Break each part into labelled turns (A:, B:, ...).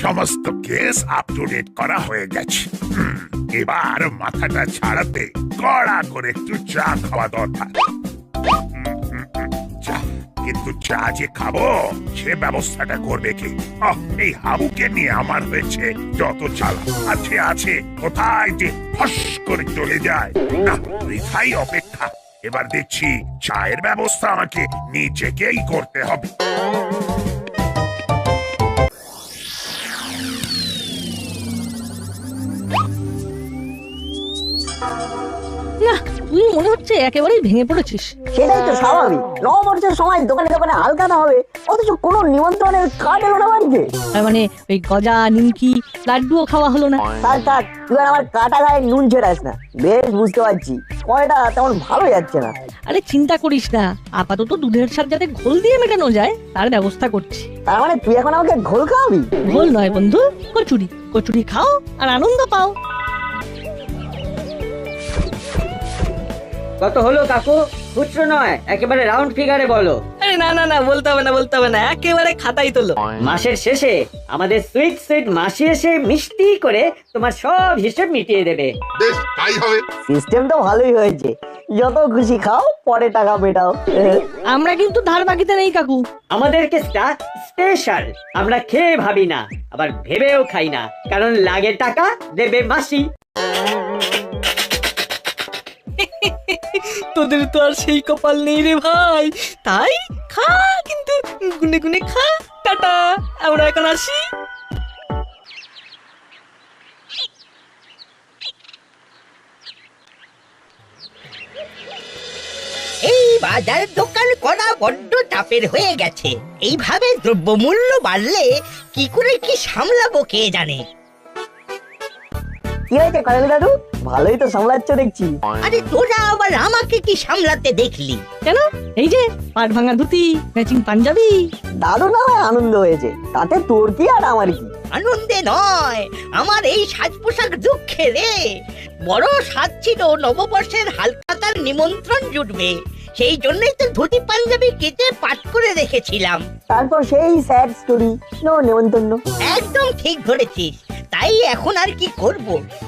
A: সমস্ত case up to date করা হয়ে গেছে। এবার মাথাটা ছাড়াতে কড়া করে একটু চা খাওয়া দরকার। কিন্তু চা যে খাব, সে ব্যবস্থাটা করবে কি? এই হাবুকে নিয়ে আমার হয়েছে যত চালা। আছে আছে, কোথায় যে ফস করে চলে যায়। না, বৃথাই অপেক্ষা। এবার দেখছি, চায়ের ব্যবস্থা আমাকে নিজেকেই করতে হবে।
B: না তুই মনে হচ্ছে একেবারেই ভেঙে পড়েছিস।
C: সেটাই তো স্বাভাবিক। নববর্ষের সময় দোকানে দোকানে হবে অথচ কোনো নিমন্ত্রণের কার্ড এলো না বাড়িতে।
B: তার মানে ওই গজা নিমকি লাড্ডুও খাওয়া হলো না।
C: থাক থাক এবার আমার কাটা গায়ে নুন ছেড়াস না। বেশ বুঝতে পারছি। সময়টা তেমন ভালো যাচ্ছে না।
B: আরে চিন্তা করিস না আপাতত দুধের সাথে যাতে ঘোল দিয়ে মেটানো যায় তার ব্যবস্থা করছি।
C: তার মানে তুই এখন আমাকে ঘোল খাওয়াবি?
B: ঘোল নয় বন্ধু কচুরি। কচুরি খাও আর আনন্দ পাও।
D: কত হলো কাকু? খুচরো নয় একেবারে রাউন্ড ফিগারে বলো।
E: আরে না না না বলতে হবে না বলতে হবে না একেবারে খাতাই তোলো।
D: মাসের শেষে আমাদের সুইট সুইট মাসি এসে মিষ্টি করে তোমার সব হিসেব মিটিয়ে দেবে।
F: বেশ তাই হবে।
C: সিস্টেম তো ভালোই হয়েছে। যত খুশি খাও পরে টাকা মেটাও।
B: আমরা কিন্তু ধার বাকিতে নেই কাকু।
D: আমাদের কেসটা স্পেশাল আমরা খেয়ে ভাবি না আবার ভেবেও খাই না কারণ লাগে টাকা দেবে মাসি।
E: তোদের তো আর সেই কপাল নেই রে ভাই। তাই খা কিন্তু গুনে গুনে খা। টাটা আমরা এখন আসি।
G: এই বাজার দোকান করা বড্ড চাপের হয়ে গেছে। এইভাবে দ্রব্যমূল্য বাড়লে কি করে কি সামলাবো কে জানে?
C: কি হয়েছে কয়েক দাদু ভালোই তো সামলাচ্ছ দেখছি।
G: আরে তোরা আবার আমাকে কি সামলাতে দেখলি?
B: কেন? এই যে পাট ভাঙা ধুতি ম্যাচিং পাঞ্জাবি।
C: না হয় আনন্দ হয়েছে। তাতে তোর কি আর আমার কি?
G: আনন্দে নয় আমার এই সাজ পোশাক দুঃখে রে। বড় সাজ ছিল নববর্ষের হালকাতার নিমন্ত্রণ জুটবে। সেই জন্যই তো ধুতি পাঞ্জাবি কেটে পাঠ করে রেখেছিলাম।
C: তারপর সেই স্যাড স্টোরি নো নেমন্তন্ন
G: একদম ঠিক ধরেছিস। তাই এখন আর কি করব?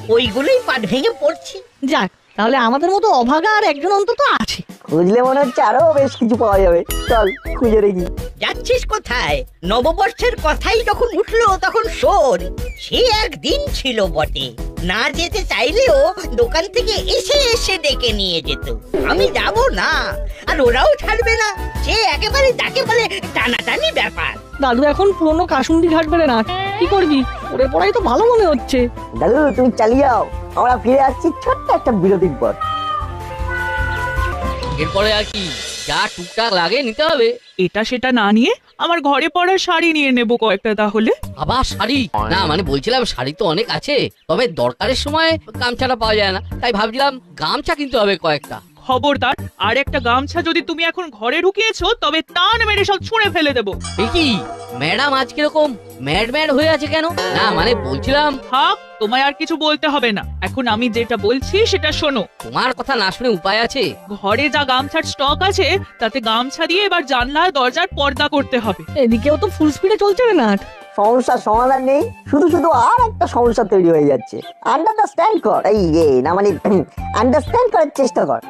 G: ওইগুলোই পাট ভেঙে পড়ছি।
B: যাক তাহলে আমাদের মতো অভাগা আর একজন অন্তত আছে।
C: খুঁজলে মনে হচ্ছে আরও বেশ কিছু পাওয়া যাবে। চল খুঁজে দেখি।
G: যাচ্ছিস কোথায়? নববর্ষের কথাই যখন উঠল তখন শোন সে একদিন ছিল বটে। না যেতে চাইলেও দোকান থেকে এসে এসে ডেকে নিয়ে যেত। আমি যাব না আর ওরাও ছাড়বে না। সে একেবারে যাকে বলে টানাটানি ব্যাপার।
B: দাদু এখন পুরনো কাসুন্দি ঘাটবে না। কি করবি? ওরে পড়াই তো ভালো মনে হচ্ছে।
C: দাদু তুমি চালিয়ে যাও। আমরা ফিরে আসছি ছোট্ট একটা বিরতির পর।
H: এরপরে আর কি? যা টুকটাক লাগে নিতে হবে।
I: এটা সেটা না নিয়ে আমার ঘরে পড়া শাড়ি নিয়ে নেব কয়েকটা তাহলে।
H: আবার শাড়ি? না মানে বলছিলাম শাড়ি তো অনেক আছে। তবে দরকারের সময় গামছাটা পাওয়া যায় না। তাই ভাবছিলাম গামছা কিনতে হবে কয়েকটা।
I: খবরদার। আর একটা গামছা যদি তুমি এখন ঘরে ঢুকিয়েছো তবে টান মেরে সব ছুঁড়ে ফেলে দেবো।
H: এ কি? ম্যাডাম আজ কীরকম ম্যাড ম্যাড হয়ে আছে কেন? না মানে বলছিলাম।
I: থাক তোমায় আর কিছু বলতে হবে না। এখন আমি যেটা বলছি সেটা শোনো।
H: তোমার কথা না শুনে উপায় আছে?
I: ঘরে যা গামছার স্টক আছে তাতে গামছা দিয়ে এবার জানলা দরজার পর্দা করতে হবে।
B: এদিকেও তো ফুল স্পিডে চলছে রে নাট।
C: সমস্যার সমাধান নেই শুধু শুধু আর একটা সমস্যা তৈরি হয়ে যাচ্ছে। আন্ডারস্ট্যান্ড কর। এই এ না মানে আন্ডারস্ট্যান্ড করার চেষ্টা কর।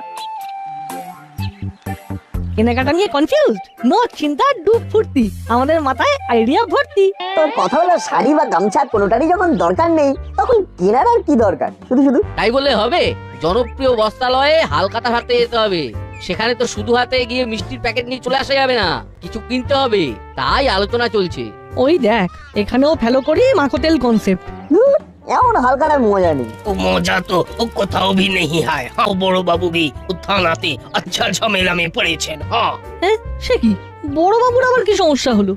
B: কেনাকাটা নিয়ে কনফিউজ নো চিন্তা ডুব ফুর্তি। আমাদের মাথায় আইডিয়া ভর্তি।
C: তোর কথা হলো শাড়ি বা গামছা কোনোটারই যখন দরকার নেই তখন কেনার আর কি দরকার? শুধু শুধু।
H: তাই বললে হবে? জনপ্রিয় বস্ত্রালয়ে হালকাতা হাতে যেতে হবে। সেখানে তো শুধু হাতে গিয়ে মিষ্টির প্যাকেট নিয়ে চলে আসা যাবে না। কিছু কিনতে হবে। তাই আলোচনা চলছে।
B: ওই দেখ এখানেও ফেলো করি মাখোতেল কনসেপ্ট
C: ধুর, এমন হালকার মজা নেই
G: ও মজা তো ও কোথাও भी नहीं है हाँ বড় বাবু भी থানাতে আচ্ছা ঝামেলা में পড়েছেন হ্যাঁ
B: হ্যাঁ সে কি বড় বাবুর আবার কি সমস্যা হলো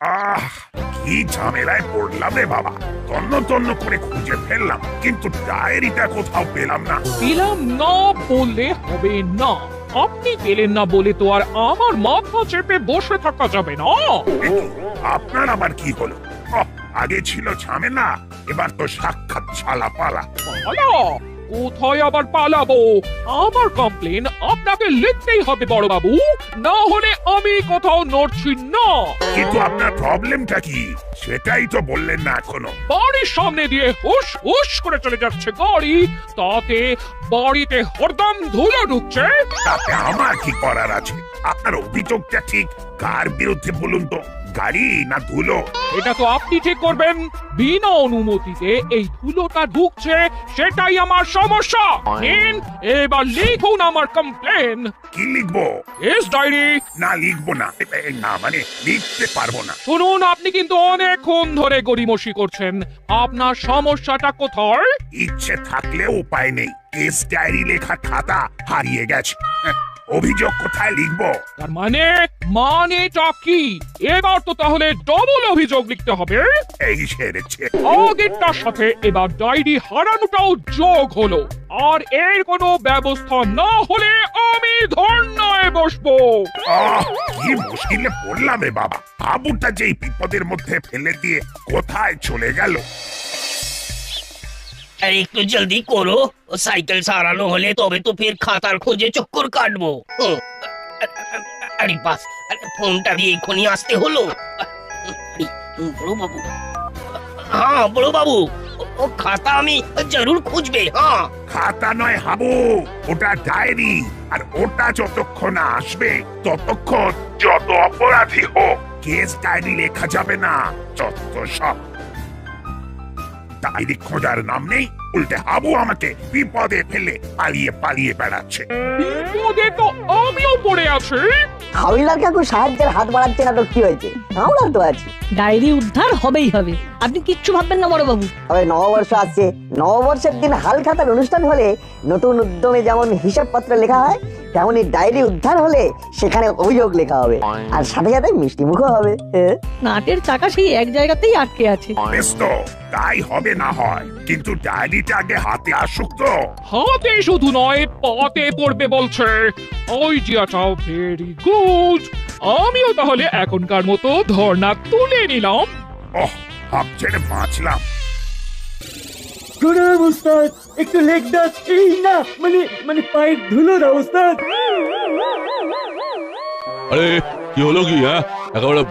A: আহ কি ঝামেলায় পড়লাম রে বাবা তন্ন তন্ন করে খুঁজে ফেললাম কিন্তু ডায়েরিটা কোথাও পেলাম না
I: পেলাম না বললে হবে না আপনি গেলেন না বলে তো আর আমার মাথা চেপে বসে থাকা যাবে না।
A: আপনার আবার কি হলো? আগে ছিল ঝামেলা এবার তো সাক্ষাৎ ছালা পালা
I: কোথায় আবার পালাবো? আমার কমপ্লেন আপনাকে লিখতেই হবে বড় বাবু না হলে আমি কোথাও নড়ছি না।
A: কিন্তু আপনার প্রবলেমটা কি? সেটাই তো বললেন না এখনও।
I: বাড়ির সামনে দিয়ে হুস হুস করে চলে যাচ্ছে গাড়ি। তাতে বাড়িতে হরদম ধুলো ঢুকছে।
A: তাতে আমার কি করার আছে? আপনার অভিযোগটা ঠিক। কার বিরুদ্ধে বলুন তো? গাড়ি না ধুলো?
I: এটা তো আপনি ঠিক করবেন। বিনা অনুমতিতে এই ধুলোটা ঢুকছে সেটাই আমার সমস্যা। নিন, এবার লিখুন আমার কমপ্লেন
A: কি লিখব?
I: এস ডায়েরি
A: না লিখব না। এ, এ, না মানে লিখতে পারব না।
I: শুনুন আপনি কিন্তু অনেকক্ষণ ধরে গড়িমসি করছেন। আপনার সমস্যাটা কোথায়?
A: ইচ্ছে থাকলে উপায় নেই। কেস ডায়েরি লেখা খাতা হারিয়ে গেছে। হ্যাঁ, অভিযোগ কোথায় লিখব?
I: তার মানে মানেটা কি? এবার তো তাহলে ডবল অভিযোগ লিখতে হবে।
A: এই সেরেছে
I: আগেরটার সাথে এবার ডায়েরি হারানোটাও যোগ হলো। আর এর কোনো ব্যবস্থা না হলে আমি ধর্নায় বসবো।
A: কি মুশকিলে পড়লাম রে বাবা। বাবুটা যেই বিপদের মধ্যে ফেলে দিয়ে কোথায় চলে গেল?
G: আরে একটু জলদি করো। সাইকেল সারানো হলে তবে তো ফের খাতার খোঁজে চক্কর কাটবো। আরে বাস ফোনটা দিয়ে এক্ষুনি আসতে হলো। বড় বাবু হ্যাঁ বড় বাবু ও খাতা আমি জরুর খুঁজবে হ্যাঁ।
A: খাতা নয় হাবু, ওটা ডায়েরি, আর ওটা যতক্ষণ আসবে, ততক্ষণ যত অপরাধী হোক, কেস ডায়েরি লেখা যাবে না, যত সব ডায়েরি খোঁজার নাম নেই? উল্টে হাবু আমাকে বিপদে ফেলে পালিয়ে পালিয়ে বেড়াচ্ছে।
I: বিপদে তো আমিও পড়ে আছি।
C: হাওলার কাকু সাহায্যের হাত বাড়াচ্ছে না তো কি হয়েছে? আমরা তো আছি।
B: ডায়েরি উদ্ধার হবেই হবে। আপনি কিচ্ছু ভাববেন না বড়বাবু।
C: তবে নববর্ষ আসছে। নববর্ষের দিন হাল খাতার অনুষ্ঠান হলে নতুন উদ্যমে যেমন হিসাবপত্র লেখা হয় তেমনই ডায়েরি উদ্ধার হলে সেখানে অভিযোগ লেখা হবে। আর সাথে সাথে মিষ্টি মুখও হবে
B: নাটের চাকা সেই এক জায়গাতেই আটকে আছে।
A: বেশ তো তাই হবে না হয়। কিন্তু ডায়েরিটা আগে হাতে আসুক তো।
I: হাতে শুধু নয় পাতে পড়বে বলছে আইডিয়াটাও ভেরি গুড। আমিও তাহলে এখনকার মতো ধর্ণা তুলে নিলাম।
A: ওহ হাফ ছেড়ে বাঁচলাম।
F: একটু লেগ এই না মানে মানে পায়ের ধুলো ওস্তাদ
J: আরে কি হলো কি হ্যাঁ? একেবারে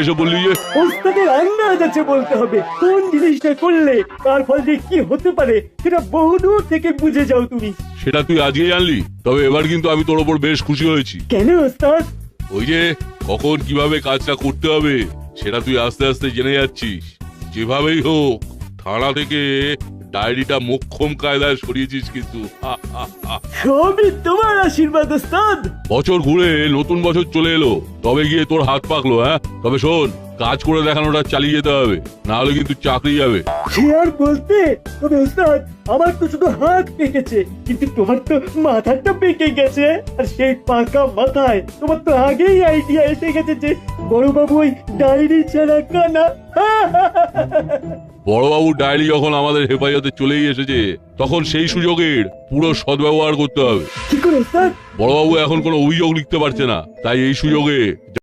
J: এসে বললি যে
F: ওস্তাদের আন্দাজ আছে বলতে হবে কোন জিনিসটা করলে তার ফল যে কি হতে পারে সেটা বহুদূর থেকে বুঝে যাও তুমি।
J: সেটা তুই আজকে জানলি তবে এবার কিন্তু আমি তোর ওপর বেশ খুশি হয়েছি।
F: কেন ওস্তাদ?
J: ওই যে কখন কীভাবে কাজটা করতে হবে সেটা তুই আস্তে আস্তে জেনে যাচ্ছিস। যেভাবেই হোক থানা থেকে ডায়েরিটা মোক্ষম কায়দায় সরিয়েছিস কিন্তু।
F: সবই তোমার আশীর্বাদ ওস্তাদ।
J: বছর ঘুরে নতুন বছর চলে এলো। তবে গিয়ে তোর হাত পাকলো হ্যাঁ? তবে শোন কাজ করে দেখানোটা চালিয়ে যেতে হবে। না হলে কিন্তু চাকরি যাবে।
F: সে আর বলতে তবে ওস্তাদ আমার তো শুধু হাত পেকেছে কিন্তু তোমার তো মাথাটা পেকে গেছে। আর সেই পাকা মাথায় তোমার তো আগেই আইডিয়া এসে গেছে যে বড়বাবু ওই ডায়েরি ছাড়া কানা।
J: বড়বাবু ডায়েরি যখন আমাদের হেফাজতে চলেই এসেছে তখন সেই সুযোগের পুরো সদ্ব্যবহার করতে হবে। বড়বাবু এখন কোনো অভিযোগ লিখতে পারছে না তাই এই সুযোগে